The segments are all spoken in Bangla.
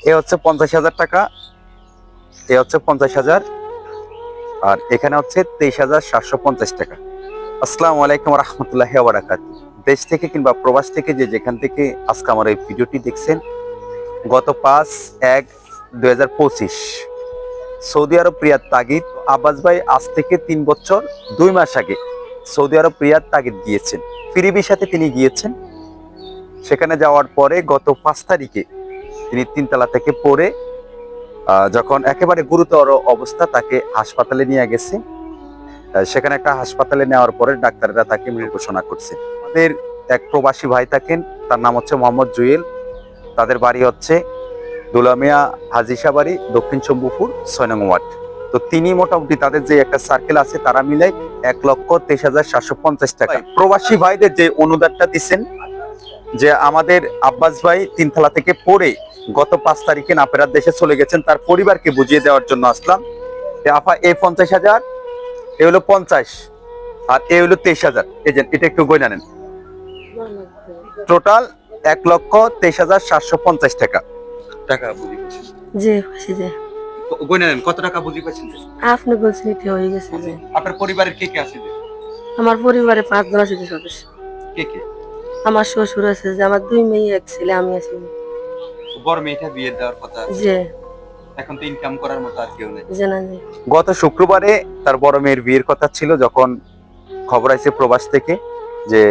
এ হচ্ছে পঞ্চাশ হাজার টাকা, এ হচ্ছে পঞ্চাশ হাজার, আর এখানে হচ্ছে তেইশ হাজার সাতশো পঞ্চাশ টাকা। আসসালামু আলাইকুম রহমতুল্লাহ বারাকাত দেশ থেকে কিংবা প্রবাস থেকে যে যেখান থেকে আজকে আমার এই ভিডিওটি দেখছেন, গত পাঁচ এক দু সৌদি আরব প্রিয়ার তাগিদ, আব্বাস ভাই আজ থেকে তিন বছর, দুই মাস আগে সৌদি আরব প্রিয়ার তাগিদ গিয়েছেন। ফিরিবির সাথে তিনি গিয়েছেন। সেখানে যাওয়ার পরে গত পাঁচ তারিখে তিনি তিনতলা থেকে পড়ে যখন একেবারে গুরুতর অবস্থা, তাকে হাসপাতালে নিয়ে গেছে। সেখানে একটা হাসপাতালে নেওয়ার পরে ডাক্তাররা তাকে মৃত ঘোষণা করছে। আমাদের এক প্রবাসী ভাই থাকেন, তার নাম হচ্ছে মোহাম্মদ জুয়েল। তাদের বাড়ি হচ্ছে দুলামিয়া হাজিসা বাড়ি, দক্ষিণ শম্ভুপুর ছয় ওয়ার্ড। তো তিনি মোটামুটি তাদের যে একটা সার্কেল আছে, তারা মিলে এক লক্ষ তেইশ হাজার সাতশো পঞ্চাশ টাকা। প্রবাসী ভাইদের যে অনুদানটা দিচ্ছেন যে আমাদের আব্বাস ভাই তিনতলা থেকে পড়ে গত পাঁচ তারিখে নাপেরার দেশে চলে গেছেন তার পরিবারকে বুঝিয়ে দেওয়ার জন্য আসলাম। যে আফা এ পঞ্চাশ হাজার এ হলো পঞ্চাশ আর এ হলো তেইশ হাজার। এই এটা একটু গয়না নেন। টোটাল এক লক্ষ তেইশ হাজার সাতশো পঞ্চাশ টাকা। বুঝি নেন কত টাকা বুঝি পাচ্ছেন? আপনি বলছেন এটা হয়ে গেছে আপনার পরিবারের কে কে আছে? আমার পরিবারে পাঁচজন আছে সদস্য। কে কে? আমার শ্বশুর আছে যে আমার দুই মেয়ে এক ছেলে আমি আছি। বড় মেয়েটা বিয়ে দেওয়ার কথা যে এখন তো ইনকাম করার মতো আর কেউ নেই। যে না গত শুক্রবারে তার বড় মেয়ের বিয়ের কথা ছিল যখন খবর আছে প্রবাস থেকে যে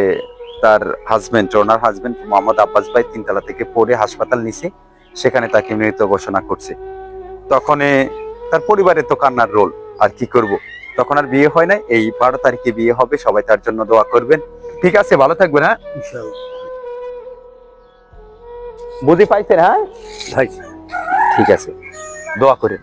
তার হাজবেন্ড ওনার হাজবেন্ড মোহাম্মদ আব্বাস ভাই তিনতলা থেকে পড়ে হাসপাতাল নিছে সেখানে তাকে মৃত ঘোষণা করছে। তখন তার পরিবারে তো কান্নার রোল আর কি করব? তখন আর বিয়ে হয় না এই বারো তারিখে বিয়ে হবে সবাই তার জন্য দোয়া করবেন। ঠিক আছে ভালো থাকবেন হ্যাঁ? বুঝি পাইছেন হ্যাঁ? ঠিক আছে। দোয়া করেন।